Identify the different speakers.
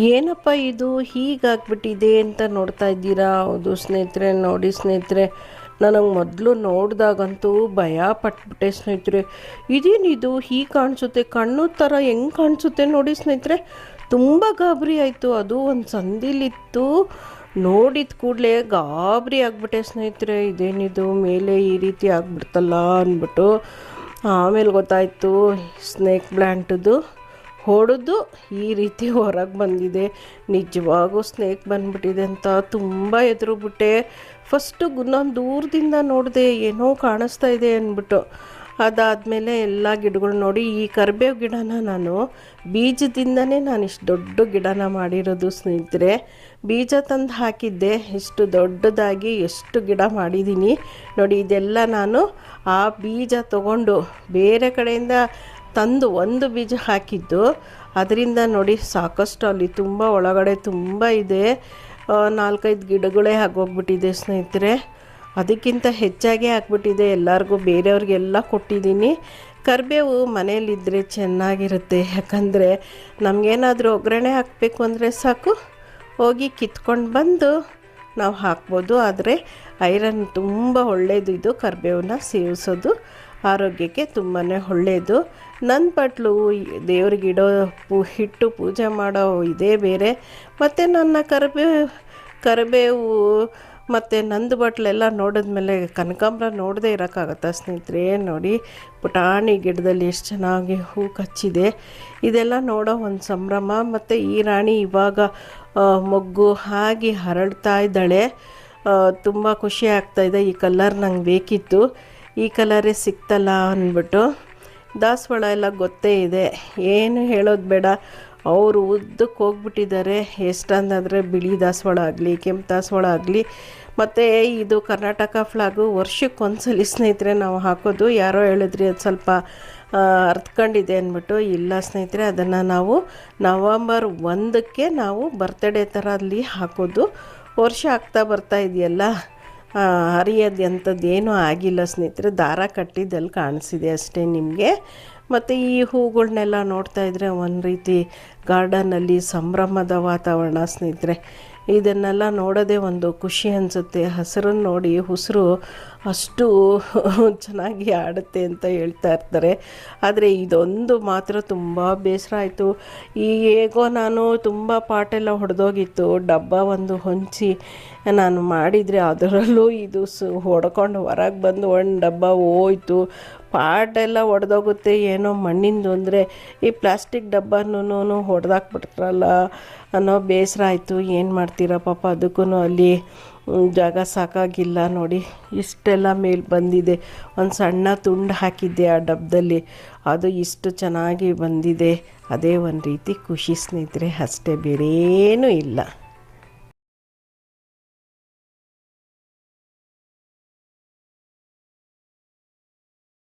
Speaker 1: ಏನಪ್ಪ ಇದು? ಹೀಗಾಗ್ಬಿಟ್ಟಿದೆ ಅಂತ ನೋಡ್ತಾ ಇದ್ದೀರಾ? ಹೌದು, ಸ್ನೇಹಿತರೆ, ನೋಡಿ ಸ್ನೇಹಿತರೆ ನನಗೆ ಮೊದಲು ನೋಡಿದಾಗಂತೂ ಭಯ ಪಟ್ಬಿಟ್ಟೆ ಸ್ನೇಹಿತರೆ. ಇದೇನಿದು ಹೀಗೆ ಕಾಣಿಸುತ್ತೆ? ಕಣ್ಣು ಥರ ಹೆಂಗೆ ಕಾಣಿಸುತ್ತೆ ನೋಡಿ ಸ್ನೇಹಿತರೆ. ತುಂಬ ಗಾಬರಿ ಆಯಿತು. ಅದು ಒಂದು ಸಂದಿಲಿತ್ತು. ನೋಡಿದ ಕೂಡಲೇ ಗಾಬರಿ ಆಗ್ಬಿಟ್ಟೆ ಸ್ನೇಹಿತರೆ. ಇದೇನಿದು? ಮೇಲೆ ಈ ರೀತಿ ಆಗ್ಬಿಡ್ತಲ್ಲ ಅಂದ್ಬಿಟ್ಟು, ಆಮೇಲೆ ಗೊತ್ತಾಯಿತು, ಸ್ನೇಕ್ ಪ್ಲ್ಯಾಂಟದು ಹೊಡೆದು ಈ ರೀತಿ ಹೊರಗೆ ಬಂದಿದೆ. ನಿಜವಾಗೂ ಸ್ನೇಕ್ ಬಂದ್ಬಿಟ್ಟಿದೆ ಅಂತ ತುಂಬ ಎದುರುಬಿಟ್ಟೆ ಫಸ್ಟು ನಾನು ದೂರದಿಂದ ನೋಡಿದೆ ಏನೋ ಕಾಣಿಸ್ತಾ ಇದೆ ಅಂದ್ಬಿಟ್ಟು. ಅದಾದಮೇಲೆ ಎಲ್ಲ ಗಿಡಗಳು ನೋಡಿ, ಈ ಕರಿಬೇವು ಗಿಡನ ನಾನು ಬೀಜದಿಂದನೇ ನಾನು ಇಷ್ಟು ದೊಡ್ಡ ಗಿಡನ ಮಾಡಿರೋದು ಸ್ನೇಹಿತರೆ. ಬೀಜ ತಂದು ಹಾಕಿದ್ದೆ, ಇಷ್ಟು ದೊಡ್ಡದಾಗಿ ಎಷ್ಟು ಗಿಡ ಮಾಡಿದ್ದೀನಿ ನೋಡಿ, ಇದೆಲ್ಲ ನಾನು ಆ ಬೀಜ ತಗೊಂಡು ಬೇರೆ ಕಡೆಯಿಂದ ತಂದು ಒಂದು ಬೀಜ ಹಾಕಿದ್ದು, ಅದರಿಂದ ನೋಡಿ ಸಾಕಷ್ಟು ಅಲ್ಲಿ ತುಂಬ ಒಳಗಡೆ ತುಂಬ ಇದೆ. ನಾಲ್ಕೈದು ಗಿಡಗಳೇ ಆಗೋಗ್ಬಿಟ್ಟಿದೆ ಸ್ನೇಹಿತರೆ. ಅದಕ್ಕಿಂತ ಹೆಚ್ಚಾಗಿ ಹಾಕ್ಬಿಟ್ಟಿದೆ ಎಲ್ಲರಿಗೂ ಬೇರೆಯವ್ರಿಗೆಲ್ಲ ಕೊಟ್ಟಿದ್ದೀನಿ. ಕರಿಬೇವು ಮನೆಯಲ್ಲಿದ್ದರೆ ಚೆನ್ನಾಗಿರುತ್ತೆ. ಯಾಕಂದರೆ ನಮಗೇನಾದರೂ ಒಗ್ಗರಣೆ ಹಾಕಬೇಕು ಅಂದರೆ ಸಾಕು. ಹೋಗಿ ಕಿತ್ಕೊಂಡು ಬಂದು ನಾವು ಹಾಕ್ಬೋದು. ಆದರೆ ಐರನ್ ತುಂಬ ಒಳ್ಳೆಯದು ಇದು ಕರಿಬೇವನ್ನ ಸೇವಿಸೋದು. ಆರೋಗ್ಯಕ್ಕೆ ತುಂಬಾ ಒಳ್ಳೆಯದು ನನ್ನ ಬಟ್ಲು ದೇವ್ರಿಗೆ ಇಡೋ ಪೂ, ಹಿಟ್ಟು ಪೂಜೆ ಮಾಡೋ ಇದೇ ಬೇರೆ. ಮತ್ತು ನನ್ನ ಕರಿಬೇವು ಕರಿಬೇವು ಮತ್ತು ನಂದು ಬಟ್ಲೆಲ್ಲ ನೋಡಿದ್ಮೇಲೆ ಕನಕಾಂಬ್ರ ನೋಡದೇ ಇರೋಕ್ಕಾಗತ್ತಾ ಸ್ನೇಹಿತರೆ? ನೋಡಿ, ಪುಟಾಣಿ ಗಿಡದಲ್ಲಿ ಎಷ್ಟು ಚೆನ್ನಾಗಿ ಹೂ ಕಚ್ಚಿದೆ. ಇದೆಲ್ಲ ನೋಡೋ ಒಂದು ಸಂಭ್ರಮ. ಮತ್ತು ಈ ರಾಣಿ ಇವಾಗ ಮೊಗ್ಗು ಹಾಗೆ ಹರಡ್ತಾ ಇದ್ದಾಳೆ. ತುಂಬ ಖುಷಿ ಆಗ್ತಾಯಿದೆ ಈ ಕಲ್ಲರ್ ನಂಗೆ ಬೇಕಿತ್ತು. ಈ ಕಲರೇ ಸಿಕ್ತಲ್ಲ ಅಂದ್ಬಿಟ್ಟು ದಾಸವಾಳ ಎಲ್ಲ ಗೊತ್ತೇ ಇದೆ. ಏನು ಹೇಳೋದು ಬೇಡ. ಅವರು ಉದ್ದಕ್ಕೆ ಹೋಗ್ಬಿಟ್ಟಿದ್ದಾರೆ. ಎಷ್ಟಂದರೆ ಬಿಳಿ ದಾಸವಾಳ ಆಗಲಿ, ಕೆಂಪು ದಾಸವಾಳ ಆಗಲಿ. ಮತ್ತು ಇದು ಕರ್ನಾಟಕ ಫ್ಲಾಗು ವರ್ಷಕ್ಕೆ ಒಂದ್ಸಲಿ ಸ್ನೇಹಿತರೆ ನಾವು ಹಾಕೋದು. ಯಾರೋ ಹೇಳಿದ್ರಿ ಅದು ಸ್ವಲ್ಪ ಅರ್ತ್ಕೊಂಡಿದೆ ಅಂದ್ಬಿಟ್ಟು. ಇಲ್ಲ ಸ್ನೇಹಿತರೆ, ಅದನ್ನು ನಾವು ನವಂಬರ್ ಒಂದಕ್ಕೆ ನಾವು ಬರ್ತಡೇ ಥರ ಅಲ್ಲಿ ಹಾಕೋದು. ವರ್ಷ ಆಗ್ತಾ ಬರ್ತಾ ಇದೆಯಲ್ಲ. ಆ, ಹರಿಯೋದು ಅಂಥದ್ದು ಏನೂ ಆಗಿಲ್ಲ ಸ್ನೇಹಿತರೆ. ದಾರ ಕಟ್ಟಿದ್ದಲ್ಲಿ ಕಾಣಿಸಿದೆ ಅಷ್ಟೇ ನಿಮಗೆ. ಮತ್ತು ಈ ಹೂಗಳನ್ನೆಲ್ಲ ನೋಡ್ತಾ ಇದ್ದರೆ ಒಂದು ರೀತಿ ಗಾರ್ಡನಲ್ಲಿ ಸಂಭ್ರಮದ ವಾತಾವರಣ ಸ್ನೇಹಿತರೆ. ಇದನ್ನೆಲ್ಲ ನೋಡೋದೇ ಒಂದು ಖುಷಿ ಅನಿಸುತ್ತೆ. ಹಸಿರನ್ನು ನೋಡಿ ಉಸಿರು ಅಷ್ಟು ಚೆನ್ನಾಗಿ ಆಡುತ್ತೆ ಅಂತ ಹೇಳ್ತಾ ಇರ್ತಾರೆ. ಆದರೆ ಇದೊಂದು ಮಾತ್ರ ತುಂಬ ಬೇಸರ ಆಯಿತು. ಈ ಹೇಗೋ ನಾನು ತುಂಬ ಪಾಟೆಲ್ಲ ಹೊಡೆದೋಗಿತ್ತು. ಡಬ್ಬ ಒಂದು ಹೊಂಚಿ ನಾನು ಮಾಡಿದರೆ ಅದರಲ್ಲೂ ಇದು ಸು ಹೊಡ್ಕೊಂಡು ಹೊರಗೆ ಬಂದು ಒಂದು ಡಬ್ಬ ಹೋಯ್ತು. ಪಾಟೆಲ್ಲ ಹೊಡೆದೋಗುತ್ತೆ. ಏನೋ ಮಣ್ಣಿಂದು ಅಂದರೆ ಈ ಪ್ಲಾಸ್ಟಿಕ್ ಡಬ್ಬನೂ ಹೊಡೆದಾಕ್ಬಿಟ್ರಲ್ಲ ಅನ್ನೋ ಬೇಸರ ಆಯಿತು. ಏನು ಮಾಡ್ತೀರಾ ಪಾಪ ಅದಕ್ಕೂ ಅಲ್ಲಿ ಜಾಗ ಸಾಕಾಗಿಲ್ಲ ನೋಡಿ. ಇಷ್ಟೆಲ್ಲ ಮೇಲೆ ಬಂದಿದೆ. ಒಂದು ಸಣ್ಣ ತುಂಡು ಹಾಕಿದ್ದೆ ಆ ಡಬ್ಬದಲ್ಲಿ ಅದು ಇಷ್ಟು ಚೆನ್ನಾಗಿ ಬಂದಿದೆ. ಅದೇ ಒಂದು ರೀತಿ ಖುಷಿ ಸ್ನೇಹಿತರೆ, ಅಷ್ಟೇ, ಬೇರೇನೂ ಇಲ್ಲ.